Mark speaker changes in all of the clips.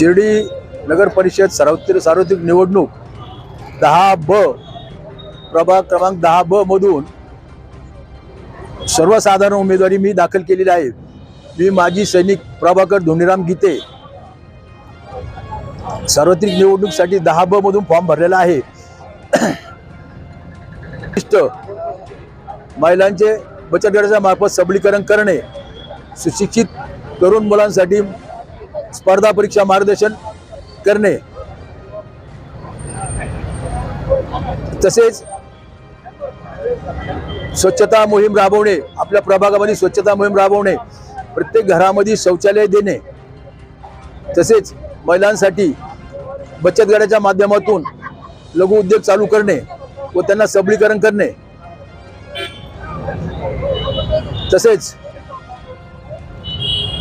Speaker 1: शिर्डी नगर परिषद सार्वत्रिक सार्वत्रिक निवडणूक दहा ब प्रभाग क्रमांक दहा ब मधून सर्वसाधारण उमेदवारी मी दाखल केलेली आहे. मी माजी सैनिक प्रभाकर धोनीराम गीते सार्वत्रिक निवडणुकीसाठी दहा ब मधून फॉर्म भरलेला आहे. महिलांचे बचत गटाच्या मार्फत सबलीकरण करणे सुशिक्षित तरुण मुलांसाठी स्पर्धा परीक्षा मार्गदर्शन करणे. तसेच स्वच्छता मोहीम राबवणे आपल्या प्रभागामध्ये स्वच्छता मोहीम राबवणे प्रत्येक घरामध्ये शौचालय देणे. तसेच महिलांसाठी बचत गटाच्या माध्यमातून लघु उद्योग चालू करणे व त्यांना सबलीकरण करणे. तसेच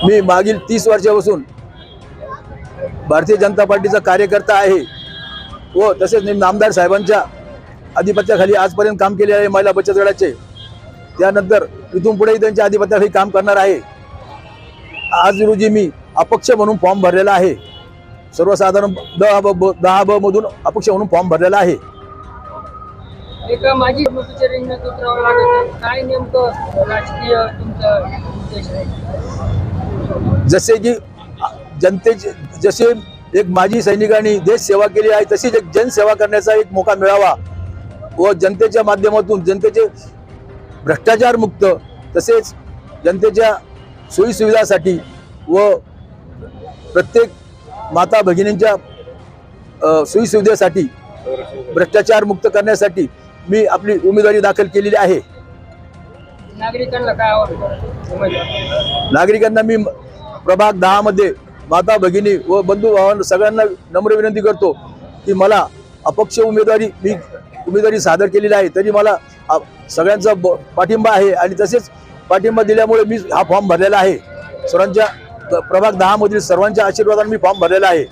Speaker 1: मी मागील तीस वर्षापासून भारतीय जनता पार्टीचा कार्यकर्ता आहे. व तसेच मी नामदार साहेबांच्या आधिपत्याखाली आजपर्यंत काम केले आहे महिला बचत गटाचे. त्यानंतर इथून पुढेही त्यांच्या आधिपत्याखाली काम करणार आहे. आज रोजी मी अपक्ष म्हणून फॉर्म भरलेला आहे. सर्वसाधारण दहा ब ब- दहा ब मधून अपक्ष म्हणून फॉर्म भरलेला आहे.
Speaker 2: एक माझी निवडणुकीच्या रिंगणात उतरावं लागत आहे. काय नेमकं राजकीय तुमचा उद्देश आहे?
Speaker 1: जसे की जनतेचे जसे एक माजी सैनिकांनी देश सेवा केली आहे तशीच एक जनसेवा करण्याचा एक मोका मिळावा व जनतेच्या माध्यमातून जनतेचे भ्रष्टाचार मुक्त तसेच जनतेच्या सोयीसुविधासाठी व प्रत्येक माता भगिनींच्या सोयीसुविधेसाठी भ्रष्टाचार मुक्त करण्यासाठी मी आपली उमेदवारी दाखल केलेली आहे.
Speaker 2: नागरिकांना
Speaker 1: मी प्रभाग दहा मध्ये माता भगिनी व बंधू भावांना सगळ्यांना नम्र विनंती करतो की मला अपक्ष उमेदवारी मी उमेदवारी सादर केलेली आहे तरी मला सगळ्यांचा ब- पाठिंबा आहे आणि तसेच पाठिंबा दिल्यामुळे मी हा फॉर्म भरलेला आहे. सर्वांच्या प्रभाग दहामधील सर्वांच्या आशीर्वादाने मी फॉर्म भरलेला आहे.